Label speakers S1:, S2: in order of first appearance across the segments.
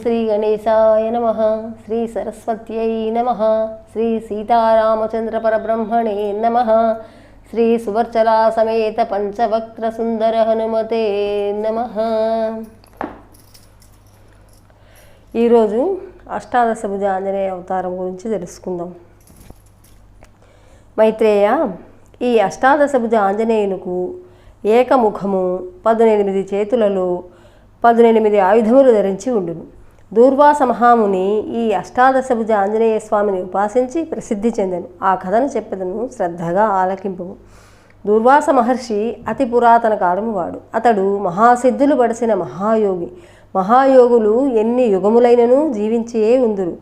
S1: శ్రీ గణేశాయ నమ శ్రీ సరస్వత్యై నమ శ్రీ సీతారామచంద్ర పరబ్రహ్మణే నమ శ్రీ సువర్చలా సమేత పంచవక్ర సుందర హనుమతే నమ ఈరోజు అష్టాదశభుజ ఆంజనేయ అవతారం గురించి తెలుసుకుందాం. మైత్రేయ ఈ అష్టాదశభుజ ఆంజనేయునుకు ఏకముఖము పదునెనిమిది చేతులలో పదునెనిమిది ఆయుధములు ధరించి ఉండును. దూర్వాస మహాముని ఈ అష్టాదశభుజ ఆంజనేయ స్వామిని ఉపాసించి ప్రసిద్ధి చెందను. ఆ కథను చెప్పదను శ్రద్ధగా ఆలకింపు దూర్వాస మహర్షి అతి పురాతన కాలము వాడు. అతడు మహాసిద్ధులు పడిసిన మహాయోగి. మహాయోగులు ఎన్ని యుగములైనను జీవించే ఉందురు.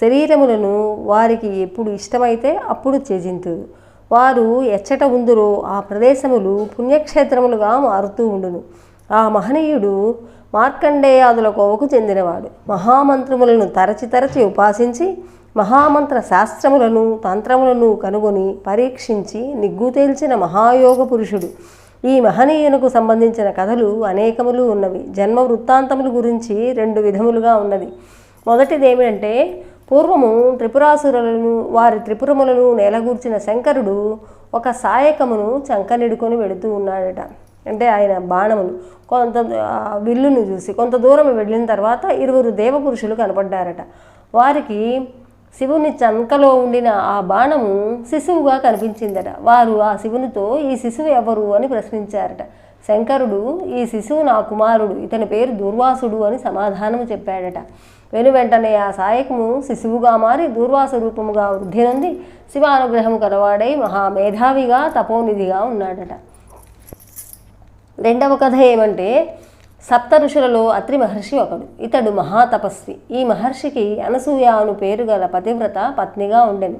S1: శరీరములను వారికి ఎప్పుడు ఇష్టమైతే అప్పుడు త్యజింతురు. వారు ఎచ్చట ఉందురో ఆ ప్రదేశములు పుణ్యక్షేత్రములుగా మారుతూ ఉండును. ఆ మహనీయుడు మార్కండేయాదుల కోవకు చెందినవాడు. మహామంత్రములను తరచి తరచి ఉపాసించి మహామంత్ర శాస్త్రములను తంత్రములను కనుగొని పరీక్షించి నిగ్గు తేల్చిన మహాయోగ పురుషుడు. ఈ మహనీయునకు సంబంధించిన కథలు అనేకములు ఉన్నవి. జన్మ వృత్తాంతముల గురించి రెండు విధములుగా ఉన్నది. మొదటిది ఏమిటంటే పూర్వము త్రిపురాసురులను వారి త్రిపురములను నేలగూర్చిన శంకరుడు ఒక సాయకమును చంకనిడుకొని వెళుతూ ఉన్నాడట. అంటే ఆయన బాణములు. కొంత విల్లును చూసి కొంత దూరం వెళ్ళిన తర్వాత ఇరువురు దేవపురుషులు కనపడ్డారట. వారికి శివుని చంకలో ఉండిన ఆ బాణము శిశువుగా కనిపించిందట. వారు ఆ శివునితో ఈ శిశువు ఎవరు? అని ప్రశ్నించారట. శంకరుడు ఈ శిశువు నా కుమారుడు ఇతని పేరు దుర్వాసుడు అని సమాధానము చెప్పాడట. వెను వెంటనే ఆ సాయకము శిశువుగా మారి దూర్వాస రూపముగా వృద్ధి నొంది శివానుగ్రహము కలవాడై మహామేధావిగా తపోనిధిగా ఉన్నాడట. రెండవ కథ ఏమంటే సప్త ఋషులలో అత్రి మహర్షి ఒకడు. ఇతడు మహాతపస్వి. ఈ మహర్షికి అనసూయ అను పేరు గల పతివ్రత పత్నిగా ఉండెను.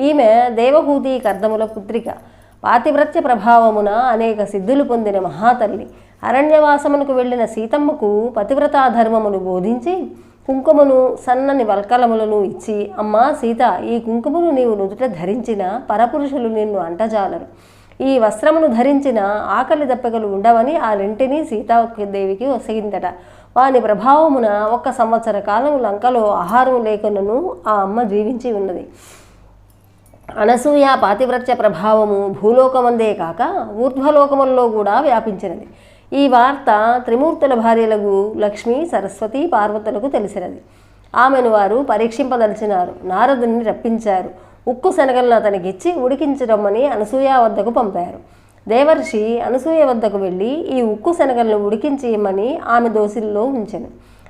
S1: ఈమె దేవహూతి కర్దముల పుత్రిక. పాతివ్రత్య ప్రభావమున అనేక సిద్ధులు పొందిన మహాతల్లి. అరణ్యవాసమునకు వెళ్ళిన సీతమ్మకు పతివ్రతా ధర్మమును బోధించి కుంకుమను సన్నని వల్కలములను ఇచ్చి అమ్మా సీత ఈ కుంకుమను నీవు నుదుట ధరించిన పరపురుషులు నిన్ను అంటజాలరు. ఈ వస్త్రమును ధరించిన ఆకలి దప్పికలు ఉండవని ఆ రెంటిని సీతాదేవికి వసగిందట వాని ప్రభావమున ఒక్క సంవత్సర కాలం లంకలో ఆహారం లేకున్నను ఆ అమ్మ జీవించి ఉన్నది. అనసూయ పాతివ్రత్య ప్రభావము భూలోకమందే కాక ఊర్ధ్వలోకములలో కూడా వ్యాపించినది. ఈ వార్త త్రిమూర్తుల భార్యలకు లక్ష్మి సరస్వతి పార్వతులకు తెలిసినది. ఆమెను వారు పరీక్షింపదలిచినారు. నారదుని రప్పించారు. ఉక్కు శనగలను అతనికి ఇచ్చి ఉడికించడమ్మని అనసూయ వద్దకు పంపారు. దేవర్షి అనసూయ వద్దకు వెళ్ళి ఈ ఉక్కు శనగలను ఉడికించి ఇమ్మని ఆమె దోసిల్లో ఉంచెను.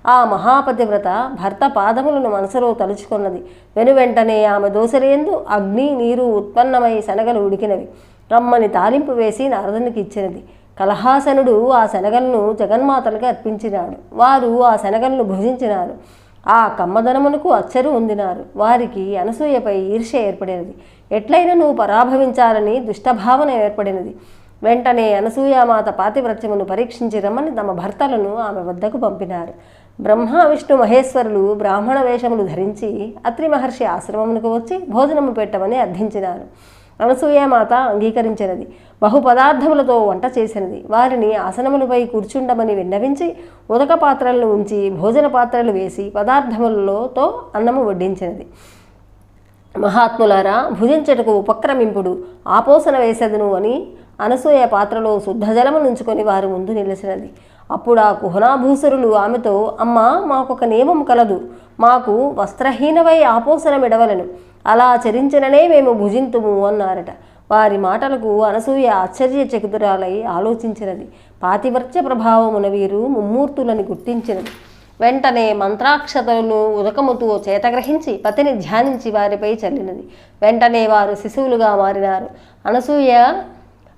S1: ఆ మహాపతివ్రత భర్త పాదములను మనసులో తలుచుకున్నది. వెను వెంటనే ఆమె దోసరేందు అగ్ని నీరు ఉత్పన్నమై శనగలు ఉడికినవి. రమ్మని తాలింపు వేసి నారదునికి ఇచ్చినది. కలహాసనుడు ఆ శనగలను జగన్మాతలకు అర్పించినాడు. వారు ఆ శనగలను భుజించినారు. ఆ కమ్మదనమునకు అచ్చరు ఉందినారు. వారికి అనసూయపై ఈర్ష్య ఏర్పడినది. ఎట్లయినా నువ్వు పరాభవించాలని దుష్టభావన ఏర్పడినది. వెంటనే అనసూయామాత పాతివ్రత్యమును పరీక్షించి రమ్మని తమ భర్తలను ఆమె వద్దకు పంపినారు. బ్రహ్మ విష్ణు మహేశ్వరులు బ్రాహ్మణ వేషములు ధరించి అత్రి మహర్షి ఆశ్రమమునకు వచ్చి భోజనము పెట్టమని అర్థించినారు. అనసూయమాత అంగీకరించినది. బహుపదార్థములతో వంట చేసినది. వారిని ఆసనములపై కూర్చుండమని విన్నవించి ఉదక పాత్రలను ఉంచి భోజన పాత్రలు వేసి పదార్థములతో అన్నము వడ్డించినది. మహాత్ములారా భుజించటకు ఉపక్రమింపుడు ఆపోసన వేసెదను అని అనసూయ పాత్రలో శుద్ధ జలము నుంచుకొని వారి ముందు నిలిచినది. అప్పుడు ఆ కుహనాభూసురులు ఆమెతో అమ్మ మాకొక నియమం కలదు. మాకు వస్త్రహీనవై ఆపోసనమిడవలను అలా చరించిననే మేము భుజింతుము అన్నారట. వారి మాటలకు అనసూయ ఆశ్చర్యచకితురాలై ఆలోచించినది. పాతివర్త్య ప్రభావమున వీరు ముమ్మూర్తులని గుర్తించినది. వెంటనే మంత్రాక్షతలను ఉదకముతో చేతగ్రహించి పతిని ధ్యానించి వారిపై చల్లినది. వెంటనే వారు శిశువులుగా మారినారు. అనసూయ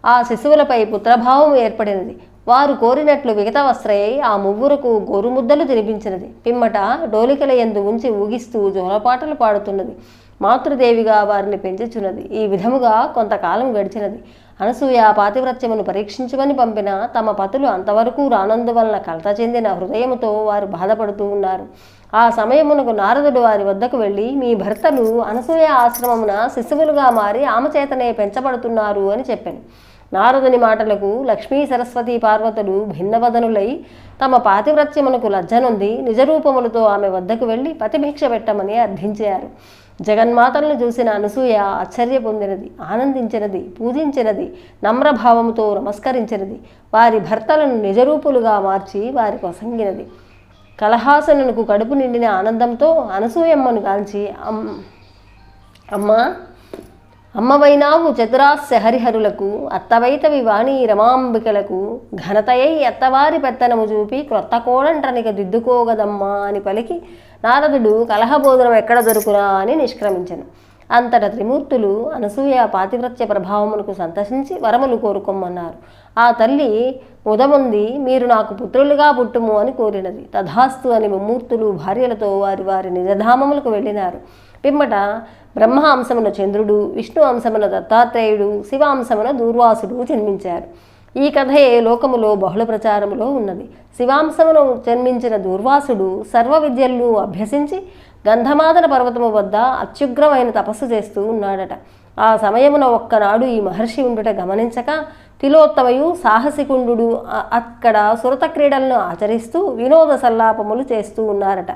S1: ఆ శిశువులపై పుత్రభావం ఏర్పడినది. వారు కోరినట్లు విగత వస్త్రయ్యి ఆ ముగ్గురకు గోరుముద్దలు తినిపించినది. పిమ్మట డోలికల ఎందు ఉంచి ఊగిస్తూ జోలపాటలు పాడుతున్నది. మాతృదేవిగా వారిని పెంచుచున్నది. ఈ విధముగా కొంతకాలం గడిచినది. అనసూయ పాతివ్రత్యమును పరీక్షించమని పంపిన తమ పతులు అంతవరకు రానందువలన కలత చెందిన హృదయముతో వారు బాధపడుతూ ఉన్నారు. ఆ సమయమునకు నారదుడు వారి వద్దకు వెళ్ళి మీ భర్తలు అనసూయ ఆశ్రమమున శిశువులుగా మారి ఆమె చేతనే పెంచబడుతున్నారు అని చెప్పాను నారదుని మాటలకు లక్ష్మీ సరస్వతి పార్వతులు భిన్నవదనులై తమ పాతివ్రత్యమునకు లజ్జనుంది నిజరూపములతో ఆమె వద్దకు వెళ్ళి పతిభిక్ష పెట్టమని అర్థించారు. జగన్మాతలను చూసిన అనసూయ ఆశ్చర్య పొందినది ఆనందించినది పూజించినది నమ్రభావంతో నమస్కరించినది. వారి భర్తలను నిజరూపులుగా మార్చి వారి కొసంగినది కలహాసనులకు కడుపు నిండిన ఆనందంతో అనసూయమ్మను కాల్చి అమ్ అమ్మా అమ్మవైనావు చతురాస్య హరిహరులకు అత్తవైతవి వాణి రమాంబికలకు ఘనతయై అత్తవారి పెత్తనము చూపి క్రొత్త కోడంటనిక దిద్దుకోగదమ్మా అని పలికి నారదుడు కలహబోధనం ఎక్కడ దొరుకునా అని నిష్క్రమించను. అంతట త్రిమూర్తులు అనసూయ పాతివ్రత్య ప్రభావమునకు సంతసించి వరములు కోరుకోమన్నారు ఆ తల్లి ఉదముంది మీరు నాకు పుత్రులుగా పుట్టుము అని కోరినది. తథాస్తు అని ముమ్మూర్తులు భార్యలతో వారి వారి నిజధామములకు వెళ్ళినారు. పిమ్మట బ్రహ్మ అంశమున చంద్రుడు విష్ణు అంశమున దత్తాత్రేయుడు శివ అంశమున దూర్వాసుడు జన్మించారు. ఈ కథయే లోకములో బహుళ ప్రచారములో ఉన్నది. శివాంశమును జన్మించిన దూర్వాసుడు సర్వ విద్యలను అభ్యసించి గంధమాదన పర్వతము వద్ద అత్యుగ్రమైన తపస్సు చేస్తూ ఉన్నాడట. ఆ సమయమున ఒక్కనాడు ఈ మహర్షి ఉండుట గమనించక తిలోత్తమయు సాహసికుండు అక్కడ సురత క్రీడలను ఆచరిస్తూ వినోద సల్లాపములు చేస్తూ ఉన్నారట.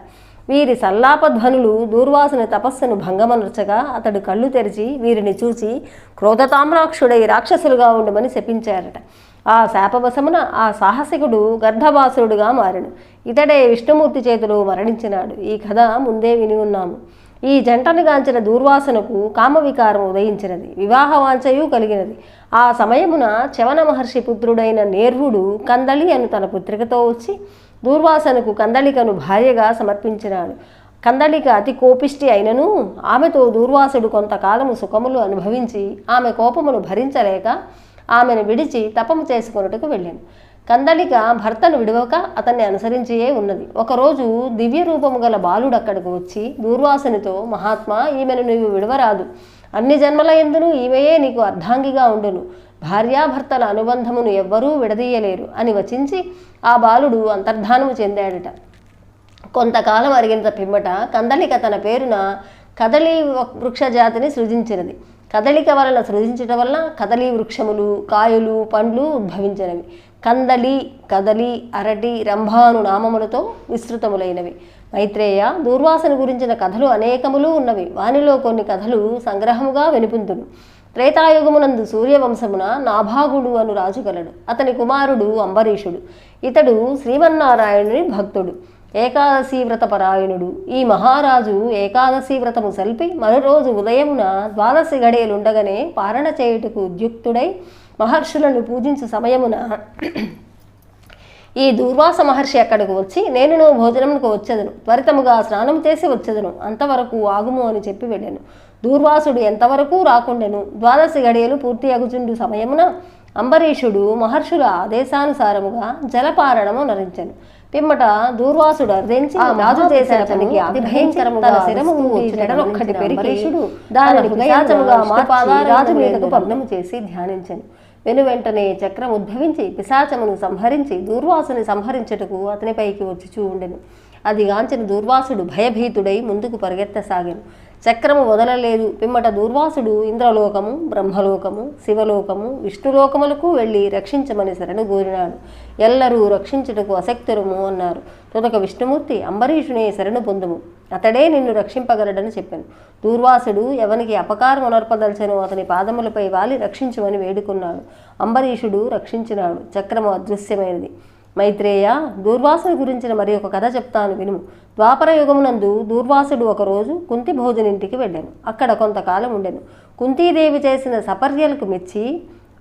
S1: వీరి సల్లాపధ్వనులు దూర్వాసుని తపస్సును భంగమనర్చగా అతడు కళ్ళు తెరిచి వీరిని చూచి క్రోధతామ్రాక్షుడై రాక్షసులుగా ఉండమని శపించారట. ఆ శాపవశమున ఆ సాహసికుడు గర్ధవాసురుడుగా మారాడు ఇతడే విష్ణుమూర్తి చేతిలో మరణించినాడు. ఈ కథ ముందే విని ఉన్నాము. ఈ జంటను గాంచిన దూర్వాసనకు కామవికారం ఉదయించినది. వివాహవాంఛయు కలిగినది. ఆ సమయమున చవన మహర్షి పుత్రుడైన నేర్వుడు కందళి అను తన పుత్రికతో వచ్చి దూర్వాసనకు కందళికను భార్యగా సమర్పించినాడు. కందళిక అతి కోపిష్టి అయినను ఆమెతో దూర్వాసుడు కొంతకాలము సుఖములు అనుభవించి ఆమె కోపమును భరించలేక ఆమెను విడిచి తపము చేసుకొనుటకు వెళ్ళాను. కందళిక భర్తను విడవక అతన్ని అనుసరించియే ఉన్నది. ఒకరోజు దివ్య రూపము గల బాలుడు అక్కడికి వచ్చి దూర్వాసునితో మహాత్మా ఈమెను నీవు విడవరాదు. అన్ని జన్మల ఎందును ఈమెయే నీకు అర్ధాంగిగా ఉండును. భార్యాభర్తల అనుబంధమును ఎవ్వరూ విడదీయలేరు అని వచించి ఆ బాలుడు అంతర్ధానము చెందాడట. కొంతకాలం అరిగిన పిమ్మట కందలిక తన పేరున కదలి వృక్ష జాతిని సృజించినది. కదలిక వలన సృజించటం వల్ల కదలి వృక్షములు కాయలు పండ్లు ఉద్భవించినవి. కందలి కదలి అరటి రంభాను నామములతో విస్తృతములైనవి. మైత్రేయ దూర్వాసన గురించిన కథలు అనేకములు ఉన్నవి. వానిలో కొన్ని కథలు సంగ్రహముగా వెనుపుందును త్రేతాయుగమునందు సూర్యవంశమున నాభాగుడు అను రాజు గలడు. అతని కుమారుడు అంబరీషుడు. ఇతడు శ్రీమన్నారాయణుని భక్తుడు. ఏకాదశి వ్రత పరాయణుడు ఈ మహారాజు ఏకాదశి వ్రతము సల్పి మరురోజు ఉదయమున ద్వాదశి గడియలుండగానే పారణ చేయుటకు ఉద్యుక్తుడై మహర్షులను పూజించు సమయమున ఈ దూర్వాస మహర్షి అక్కడికి వచ్చి నేను భోజనమునకు వచ్చేదను. త్వరితముగా స్నానం చేసి వచ్చేదను. అంతవరకు ఆగుము అని చెప్పి వెళ్ళాను. దూర్వాసుడు ఎంతవరకు రాకుండెను? ద్వాదశి గడియలు పూర్తి అగుచుండు సమయమున అంబరీషుడు మహర్షుల ఆదేశానుసారముగా జలపారణము నరించెను పిమ్మట దూర్వాసుడు అర్థించి రాజు చేసిన పనికి అతి భయంకరముగా శిరము పెరిగేషుడు దానిని హృదయాచముగా మార్చి రాజు మీదకు పగ్నము చేసి ధ్యానించెను. వెను వెంటనే చక్రం ఉద్భవించి పిశాచమును సంహరించి దూర్వాసుని సంహరించుటకు అతనిపైకి వచ్చి చూండెను అది గాంచిన దూర్వాసుడు భయభీతుడై ముందుకు పరిగెత్తసాగాను. చక్రము వదలలేదు. పిమ్మట దూర్వాసుడు ఇంద్రలోకము బ్రహ్మలోకము శివలోకము విష్ణులోకములకు వెళ్ళి రక్షించమని శరణు కోరినాడు. ఎల్లరూ రక్షించుటకు అసక్తురము అన్నారు. తుదక విష్ణుమూర్తి అంబరీషునే శరణు పొందుము. అతడే నిన్ను రక్షింపగలడని చెప్పాను. దూర్వాసుడు ఎవనికి అపకారం ఉనర్పదల్చెనో అతని పాదములపై వాలి రక్షించమని వేడుకున్నాడు. అంబరీషుడు రక్షించినాడు. చక్రము అదృశ్యమైనది. మైత్రేయ దూర్వాసుని గురించిన మరి ఒక కథ చెప్తాను వినుము ద్వాపర యుగమునందు దూర్వాసుడు ఒకరోజు కుంతి భోజనింటికి వెళ్ళాను అక్కడ కొంతకాలం ఉండెను. కుంతీదేవి చేసిన సపర్యలకు మెచ్చి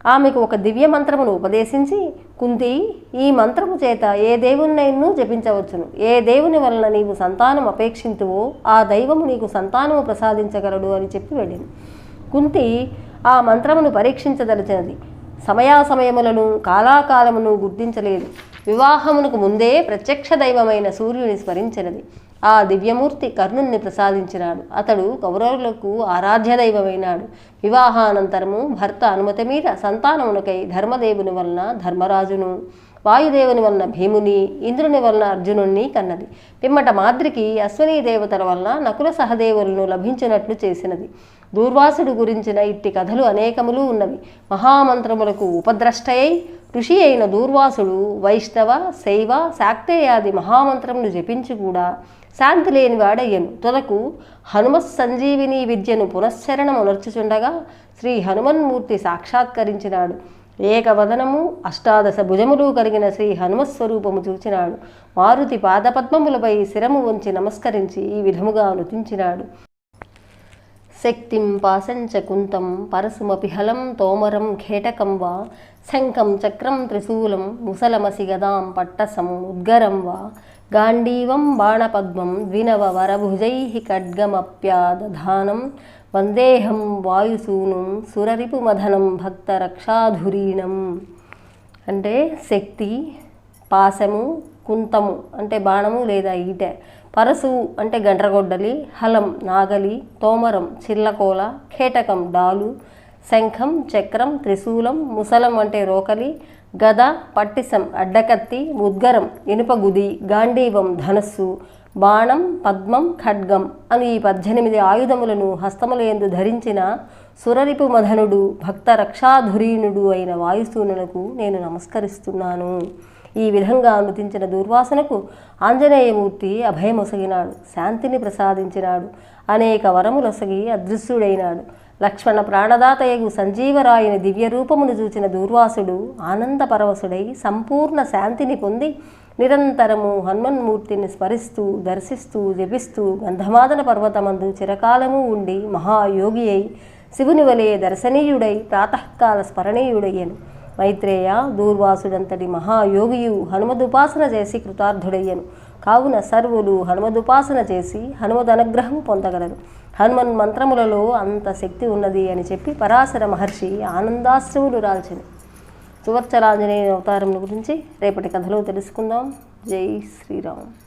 S1: ఆమెకు ఒక దివ్య మంత్రమును ఉపదేశించి కుంతి ఈ మంత్రము చేత ఏ దేవున్నైనూ జపించవచ్చును. ఏ దేవుని వలన నీవు సంతానం అపేక్షింతువో ఆ దైవము నీకు సంతానము ప్రసాదించగలడు అని చెప్పి వెళ్ళాను కుంతి ఆ మంత్రమును పరీక్షించదలిచినది. సమయాసమయములను కాలాకాలమును గుర్తించలేదు. వివాహమునకు ముందే ప్రత్యక్ష దైవమైన సూర్యుని స్మరించినది. ఆ దివ్యమూర్తి కర్ణుణ్ణి ప్రసాదించినాడు. అతడు కౌరవులకు ఆరాధ్య దైవమైనాడు. వివాహానంతరము భర్త అనుమతి మీద సంతానమునకై ధర్మదేవుని వలన ధర్మరాజును వాయుదేవుని వలన భీముని ఇంద్రుని వలన అర్జునుణ్ణి కన్నది. పిమ్మట మాద్రికి అశ్వనీ దేవతల వలన నకుల సహదేవులను లభించినట్లు చేసినది. దూర్వాసుడు గురించిన ఇట్టి కథలు అనేకములు ఉన్నవి. మహామంత్రములకు ఉపద్రష్టయై ఋషి అయిన దూర్వాసుడు వైష్ణవ శైవ శాక్తేయాది మహామంత్రమును జపించి కూడా శాంతి లేని వాడయ్యను. తొలకు హనుమత్ సంజీవిని విద్యను పునశ్చరణమునర్చుచుండగా శ్రీ హనుమన్మూర్తి సాక్షాత్కరించినాడు. ఏకవదనము అష్టాదశ భుజములు కలిగిన శ్రీ హనుమస్వరూపము చూచినాడు. మారుతి పాదపద్మములపై శిరము వంచి నమస్కరించి ఈ విధముగా నుతించినాడు శక్తిం పాశంచ కుంతం పరశుమపి హలం తోమరం ఖేటకం వా శంఖం చక్రం త్రిశూలం ముసలమసి గదాం పట్టసం ఉద్గరం వా గాంధీవం బాణపద్మం ద్వినవ వరభుజై ఖడ్గమప్యాదధానం వందేహం వాయుసూనుం భక్త రక్షాధురీణం అంటే శక్తి పాశము కుంతము అంటే బాణము లేదా ఈట. పరసు అంటే గండ్రగొడ్డలి హలం నాగలి తోమరం చిల్లకోల కేటకం డాలు శంఖం చక్రం త్రిశూలం ముసలం అంటే రోకలి గద పట్టిసం అడ్డకత్తి ముద్గరం ఇనుపగుది గాంధీవం ధనస్సు బాణం పద్మం ఖడ్గం అని ఈ పద్దెనిమిది ఆయుధములను హస్తములందు ధరించిన సురరిపు మధనుడు భక్త రక్షాధురీనుడు అయిన వాయుసూనులకు నేను నమస్కరిస్తున్నాను. ఈ విధంగా అనుతించిన దుర్వాసనకు ఆంజనేయమూర్తి అభయమొసగినాడు శాంతిని ప్రసాదించినాడు అనేక వరములొసగి అదృశ్యుడైనాడు. లక్ష్మణ ప్రాణదాతయగు సంజీవరాయుని దివ్య రూపమును చూచిన దూర్వాసుడు ఆనందపరవశుడై సంపూర్ణ శాంతిని పొంది నిరంతరము హనుమన్మూర్తిని స్మరిస్తూ దర్శిస్తూ జపిస్తూ గంధమాదన పర్వతమందు చిరకాలము ఉండి మహాయోగి అయి శివుని వలె దర్శనీయుడై ప్రాతకాల స్మరణీయుడయ్యను. మైత్రేయ దూర్వాసుడంతటి మహాయోగియు హనుమదుపాసన చేసి కృతార్థుడయ్యను. కావున సర్వులు హనుమదుపాసన చేసి హనుమదనుగ్రహం పొందగలరు. హనుమన్ మంత్రములలో అంత శక్తి ఉన్నది అని చెప్పి పరాశర మహర్షి ఆనందాశ్రములు రాల్చెను. సువర్చరాంజనేయ అవతారం గురించి రేపటి కథలో తెలుసుకుందాం. జై శ్రీరామ్.